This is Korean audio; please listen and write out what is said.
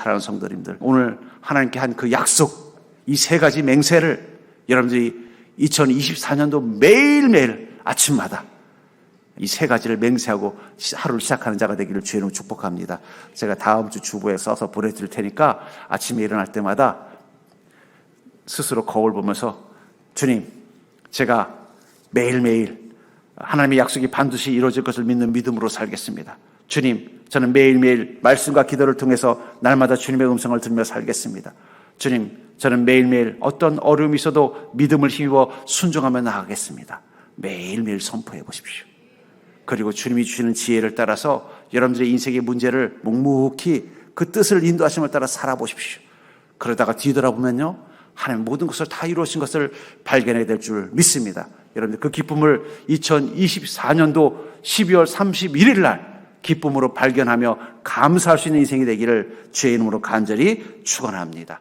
사랑하는 성도님들, 오늘 하나님께 한 그 약속, 이 세 가지 맹세를 여러분들이 2024년도 매일매일 아침마다 이 세 가지를 맹세하고 하루를 시작하는 자가 되기를 주의 이름으로 축복합니다. 제가 다음 주 주보에 써서 보내드릴 테니까 아침에 일어날 때마다 스스로 거울 보면서 주님, 제가 매일매일 하나님의 약속이 반드시 이루어질 것을 믿는 믿음으로 살겠습니다. 주님, 저는 매일매일 말씀과 기도를 통해서 날마다 주님의 음성을 들으며 살겠습니다. 주님, 저는 매일매일 어떤 어려움이 있어도 믿음을 힘입어 순종하며 나가겠습니다. 매일매일 선포해 보십시오. 그리고 주님이 주시는 지혜를 따라서 여러분들의 인생의 문제를 묵묵히 그 뜻을 인도하심을 따라 살아보십시오. 그러다가 뒤돌아보면요. 하나님 모든 것을 다 이루어진 것을 발견해야 될 줄 믿습니다. 여러분들 그 기쁨을 2024년도 12월 31일 날 기쁨으로 발견하며 감사할 수 있는 인생이 되기를 주의 이름으로 간절히 축원합니다.